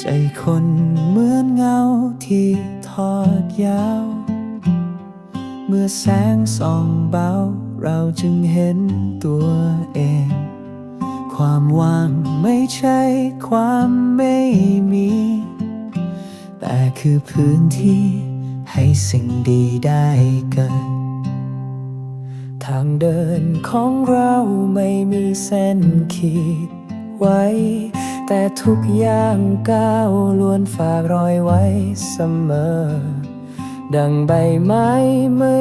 ใจคนเหมือนเงาที่ทอดยาว เมื่อแสงส่องเบา เราจึงเห็นตัวเอง ความว่างไม่ใช่ความไม่มี แต่คือพื้นที่ให้สิ่งดีได้เกิดทางเดินของเราไม่มีเส้นขีดไว้ แต่ทุกอย่างก้าวล้วนฝากรอยไว้เสมอ ดังใบไม้ไม่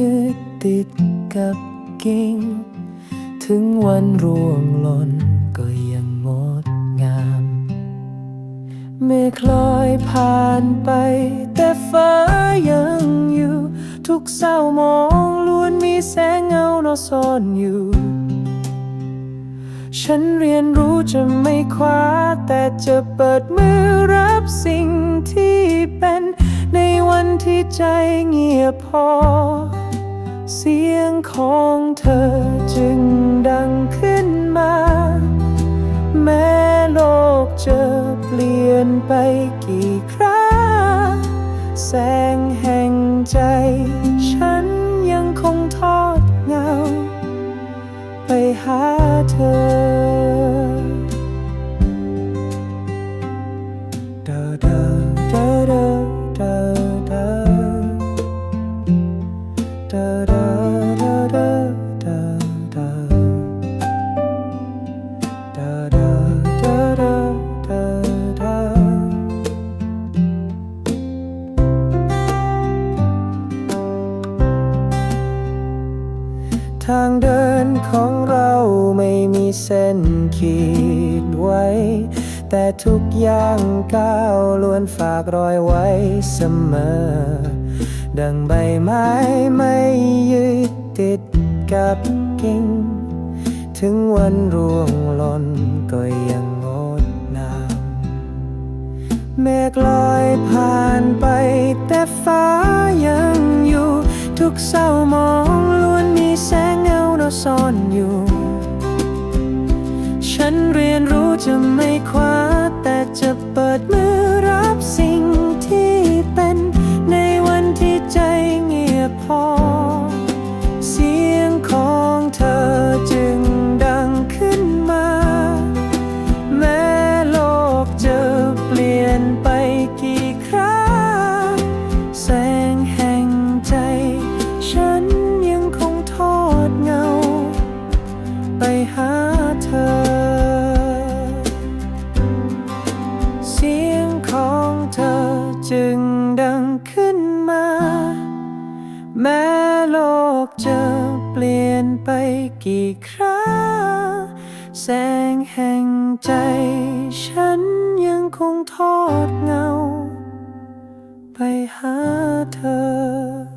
ยึดติดกับกิ่ง ถึงวันร่วงหล่นก็ยังงดงาม เมฆลอยผ่านไป แต่ฟ้ายังอยู่ ทุกเศร้ามองล้วนมีแสงเงานอนซ่อนอยู่ ฉันเรียนรู้จะไม่คว้า แต่จะเปิดมือรับสิ่งที่เป็น ในวันที่ใจเงียบพอ เสียงของเธอจึงดังขึ้นมา แม้โลกจะเปลี่ยนไปกี่ครั้ง ไปหาเธอ ทางเดินของเราไม่มีเส้นขีดไว้ แต่ทุกอย่างก้าวล้วนฝากรอยไว้เสมอ ดังใบไม้ไม่ยึดติดกับกิ่ง ถึงวันร่วงหล่นก็ยังงดงามเมฆลอยผ่านไปแต่ฟ้ายังอยู่ทุกเศร้ามอง ซ่อนอยู่ ฉันเรียนรู้จะไม่คว้าแต่จะเปิดมือ แม้โลกจะเปลี่ยนไปกี่ครั้งแสงแห่งใจ ฉันยังคงทอดเงา ไปหาเธอ